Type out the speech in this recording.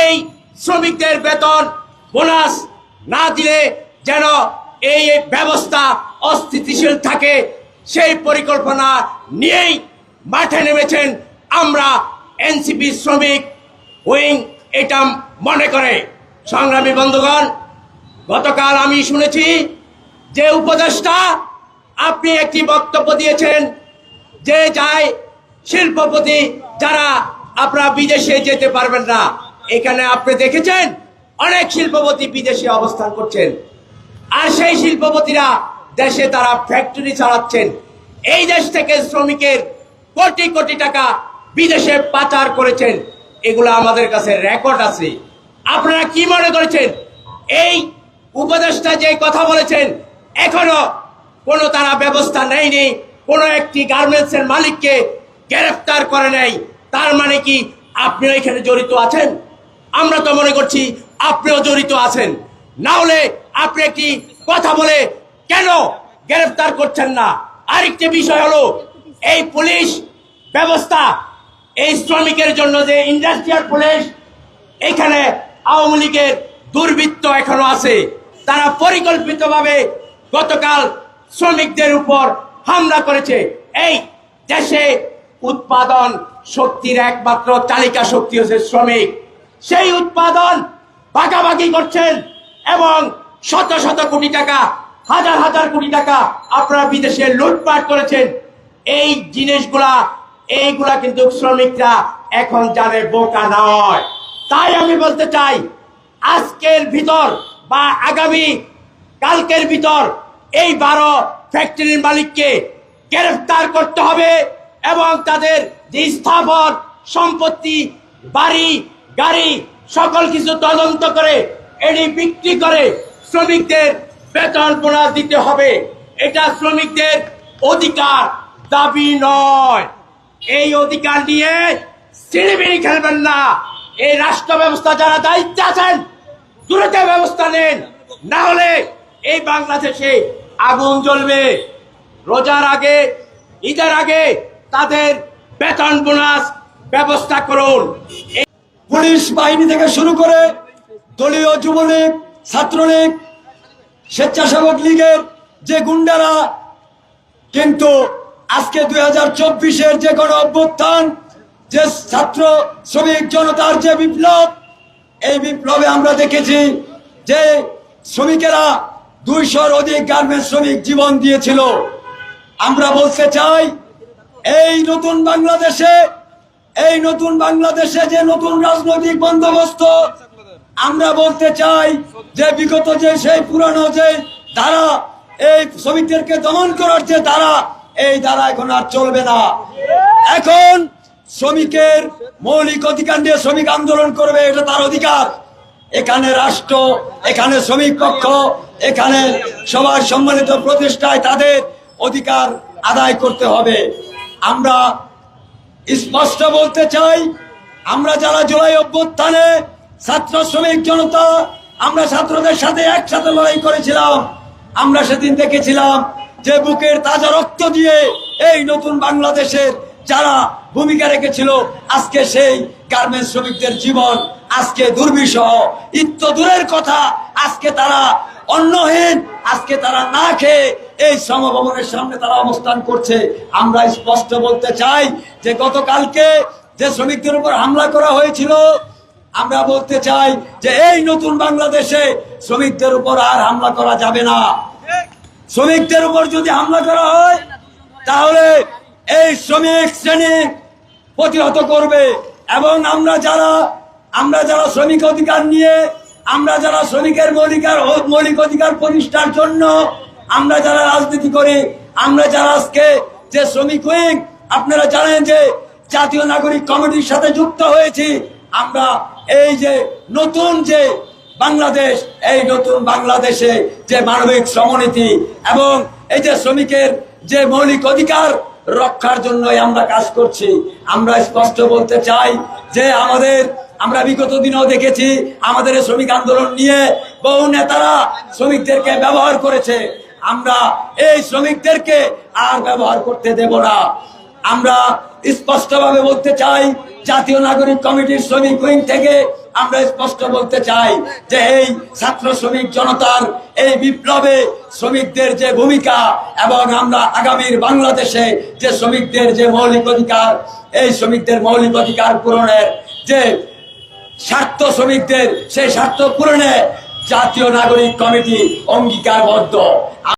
এই শ্রমিকদের বেতন বোনাস না দিলে যেন এই ব্যবস্থা অস্থিতিশীল থাকে, সেই পরিকল্পনা নিয়েই মাঠে নেমেছেন আমরা এনসিপি শ্রমিক উইং এটা মনে করে। সংগ্রামী বন্ধুগণ, গতকাল আমি শুনেছি যে উপদেষ্টা আপনি একটি বক্তব্য দিয়েছেন যে যায় শিল্পপতি যারা আপনারা বিদেশে যেতে পারবেন না। এখানে আপনি দেখেছেন, অনেক শিল্পপতি বিদেশে অবস্থান করছেন। আর সেই শিল্পপতিরা দেশে তারা ফ্যাক্টরি চালাচ্ছেন। এই দেশ থেকে শ্রমিকের কোটি কোটি টাকা বিদেশে পাচার করেছেন। এগুলো আমাদের কাছে রেকর্ড আছে। আপনারা কি মনে করেছেন? এই উপদেষ্টা যে কথা বলেছেন, এখনও কোনো তারা ব্যবস্থা নেয়নি, কোনো একটি গার্মেন্টসের মালিককে গ্রেফতার করে নেই তার মানে কি আপনি এখানে জড়িত আছেন? আমরা তো মনে করছি আপনিও জড়িত আছেন। না হলে আপনি একটি কথা বলে কেন গ্রেফতার করছেন না? আরেকটি বিষয় হলো, এই পুলিশ ব্যবস্থা এই শ্রমিকের জন্য যে ইন্ডাস্ট্রিয়াল পুলিশ, এখানে আওয়ামী লীগের দুর্বৃত্ত এখনও আছে। তারা পরিকল্পিতভাবে গতকাল শ্রমিকদের উপর হামলা করেছে। এই দেশে উৎপাদন শক্তির একমাত্র চালিকা শক্তি হচ্ছে শ্রমিক। সেই উৎপাদন ভাগাভাগি করছেন এবং শত শত কোটি টাকা, হাজার হাজার কোটি টাকা আপনারা বিদেশে লুটপাট করেছেন। এই জিনিসগুলা, এইগুলা কিন্তু শ্রমিকরা এখন জানে বোকা নয়। তাই আমি বলতে চাই, আজকের ভিতর বা আগামী কালকের ভিতর এই বারো ফ্যাক্টরির মালিককে গ্রেফতার করতে হবে এবং তাদের স্থাপন সম্পত্তি, বাড়ি গাড়ি সকল কিছু তদন্ত করে এটি বিক্রি করে শ্রমিকদের বেতন বোনাস দিতে হবে। এটা শ্রমিকদের অধিকার, দাবি নয়। এই অধিকার নিয়ে সিঁড়িবিড়ি খেলবেন না। এই রাষ্ট্র ব্যবস্থা যারা দায়িত্বে আছেন, দ্রুত ব্যবস্থা নেন। না হলে এই বাংলাদেশে আগুন জ্বলবে। রোজার আগে, ঈদের আগে তাদের বেতন বোনাস ব্যবস্থা করুন। পুলিশ বাহিনী থেকে শুরু করে দলীয় যুবলীগ, ছাত্রলীগ, স্বেচ্ছাসেবক লীগের যে গুন্ডারা, কিন্তু আজকে দুই হাজার চব্বিশের যে গণ অভ্যুত্থান, যে ছাত্র শ্রমিক জনতার যে বিপ্লব, এই বিপ্লবে আমরা দেখেছি যে শ্রমিকেরা দুইশোর অধিক গার্মেন্টস শ্রমিক জীবন দিয়েছিল। আমরা বলতে চাই, এই নতুন বাংলাদেশে এই নতুন বাংলাদেশে যে নতুন রাজনৈতিক বন্দোবস্ত, আমরা বলতে চাই যে বিগত যে সেই পুরানো যে ধারা, এই শ্রমিকদেরকে দমন করার যে ধারা, এই ধারা এখন আর চলবে না। এখন শ্রমিকের মৌলিক অধিকার নিয়ে শ্রমিক আন্দোলন করবে, এটা তার অধিকার। এখানে রাষ্ট্র, এখানে শ্রমিক পক্ষ, এখানে সবার সম্মানিত প্রতিষ্ঠায় তাদের অধিকার আদায় করতে হবে। আমরা স্পষ্ট বলতে চাই, আমরা যারা জুলাই অভ্যুত্থানে ছাত্র শ্রমিক জনতা, আমরা ছাত্রদের সাথে একসাথে লড়াই করেছিলাম। আমরা সেদিন দেখেছিলাম যে বুকের তাজা রক্ত দিয়ে এই নতুন বাংলাদেশের যারা ভূমিকা রেখেছিল, আজকে সেই গার্মেন্টস শ্রমিকদের জীবন, আজকে দুর্বিষহ, ইত্য দূরের কথা, আজকে তারা অন্নহীন, আজকে তারা না খেয়ে এই সমভবনের সামনে তারা অবস্থান করছে। আমরা স্পষ্ট বলতে চাই যে গতকালকে যে শ্রমিকদের উপর হামলা করা হয়েছিল, আমরা বলতে চাই যে এই নতুন বাংলাদেশে শ্রমিকদের উপর আর হামলা করা যাবে না। শ্রমিকদের উপর যদি হামলা করা হয়, তাহলে এই শ্রমিক শ্রেণি প্রতিহত করবে এবং আমরা যারা আমরা যারা শ্রমিক অধিকার নিয়ে, আমরা যারা শ্রমিকের মৌলিকার মৌলিক অধিকার প্রতিষ্ঠার জন্য আমরা যারা রাজনীতি করি, আমরা যারা আজকে যে শ্রমিক উইং আপনারা জানেন যে জাতীয় নাগরিক কমিটির সাথে যুক্ত হয়েছি। আমরা এই যে নতুন যে বাংলাদেশ, এই নতুন বাংলাদেশে যে মানবিক শ্রমনীতি এবং এই যে শ্রমিকের যে মৌলিক অধিকার রক্ষার জন্যই আমরা কাজ করছি। আমরা স্পষ্ট বলতে চাই যে আমাদের, আমরা বিগত দিনেও দেখেছি, আমাদের শ্রমিক আন্দোলন নিয়ে বহু নেতারা শ্রমিকদেরকে ব্যবহার করেছে। আমরা এই শ্রমিকদেরকে আর ব্যবহার করতে দেব না। আমরা স্পষ্টভাবে বলতে চাই, জাতীয় নাগরিক কমিটির শ্রমিক উইং থেকে আমরা স্পষ্ট বলতে চাই যে এই ছাত্র শ্রমিক জনতার এই বিপ্লবে শ্রমিকদের যে ভূমিকা এবং আমরা আগামীর বাংলাদেশে যে শ্রমিকদের যে মৌলিক অধিকার, এই শ্রমিকদের মৌলিক অধিকার পূরণের যে স্বার্থ শ্রমিকদের সেই স্বার্থ পূরণে জাতীয় নাগরিক কমিটি অঙ্গীকারবদ্ধ।